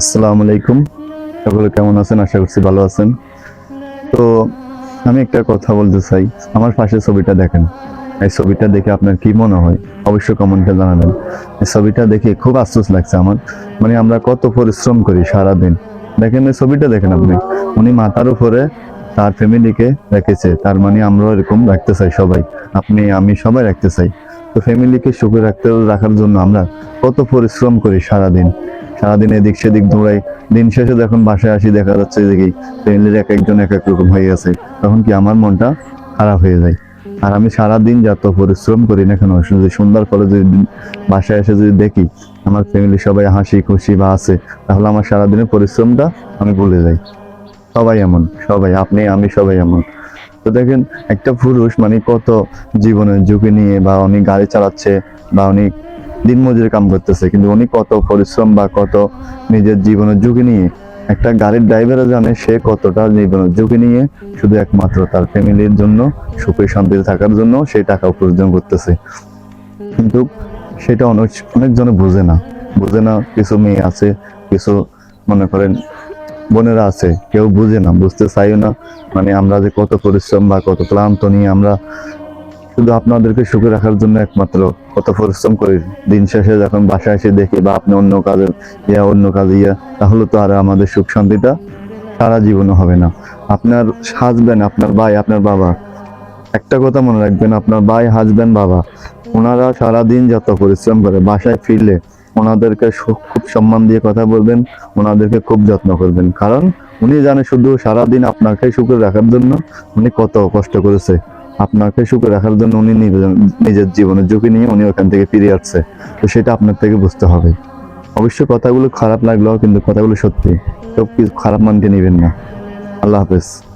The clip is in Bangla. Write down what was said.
আসসালামু আলাইকুম। সকলে কেমন আছেন? আশা করছি ভালো আছেন। তো আমি একটা কথা বলতে চাই। আমার পাশে ছবিটা দেখেন। এই ছবিটা দেখে আপনার কি মনে হয়? অবশ্যই কমেন্টে জানাবেন। এই ছবিটা দেখে খুব আফসোস লাগছে আমার। মানে আমরা কত পরিশ্রম করি সারা দিন দেখেন এই ছবিটা দেখেন আপনি। উনি মাথার উপরে তার ফ্যামিলিকে রেখেছে। তার মানে আমরাও এরকম রাখতে চাই সবাই। আপনি, আমি সবাই রাখতে চাই। তো ফ্যামিলিকে সুখে রাখতে, রাখার জন্য আমরা কত পরিশ্রম করি সারাদিন। সারাদিন এদিক সেদিক দৌড়াই। দিন শেষে যখন বাসায় আসি, দেখা যাচ্ছে কি ফ্যামিলির এক একজন এক এক রকম হয়ে গেছে। তখন কি আমার মনটা খারাপ হয়ে যায়? আর আমি সারাদিন যত পরিশ্রম করি না কেন যদি সুন্দর করে যদি বাসায় এসে যদি দেখি আমার ফ্যামিলি সবাই হাসি খুশি বা আছে, তাহলে আমার সারাদিনের পরিশ্রমটা আমি ভুলে যাই। সবাই এমন, সবাই, আপনি, আমি সবাই এমন। তো দেখেন, একটা পুরুষ মানে কত জীবনের ঝুঁকি নিয়ে বা উনি গাড়ি চালাচ্ছে বা উনি দিনমজুরি কাম করতেছে, কিন্তু উনি কত পরিশ্রম বা কত নিজের জীবনের ঝুঁকি নিয়ে একটা গাড়ির ড্রাইভারও জানে সে কতটা জীবনের ঝুঁকি নিয়ে শুধু একমাত্র তার ফ্যামিলির জন্য সুখে শান্তিতে থাকার জন্য সেই টাকা উপার্জন করতেছে। কিন্তু সেটা অনেক, অনেকজনে বোঝে না। বোঝে না কিছু মেয়ে আছে, কিছু মনে করেন বোনেরা আছে, কেউ বুঝে না, বুঝতে চাইও না। মানে আমরা যে কত পরিশ্রম বা কত ক্লান্ত নিয়ে আমরা শুধু আপনাদেরকে সুখে রাখার জন্য একমাত্র কত পরিশ্রম করি। দিন শেষে যখন বাসায় এসে দেখি বা আপনি অন্য কাজে ইয়া, অন্য কাজে ইয়া, তাহলে তো আর আমাদের সুখ শান্তিটা সারা জীবনে হবে না। আপনার হাজবেন্ড আপনার ভাই, আপনার বাবা, একটা কথা মনে রাখবেন, আপনার ভাই হাজবেন্ড বাবা, ওনারা সারাদিন যত পরিশ্রম করে বাসায় ফিরলে ওনাদেরকে খুব সম্মান দিয়ে কথা বলবেন, ওনাদেরকে খুব যত্ন করবেন। কারণ উনি জানে শুধু সারাদিন আপনাকে সুখে রাখার জন্য উনি কত কষ্ট করেছে। আপনাকে সুখে রাখার জন্য উনি নিজের- জীবনের ঝুঁকি নিয়ে উনি ওখান থেকে ফিরে আসছে। তো সেটা আপনার থেকে বুঝতে হবে। অবশ্য কথাগুলো খারাপ লাগলেও কিন্তু কথাগুলো সত্যি। সব কিছু খারাপ মানকে নেবেন না। আল্লাহ হাফেজ।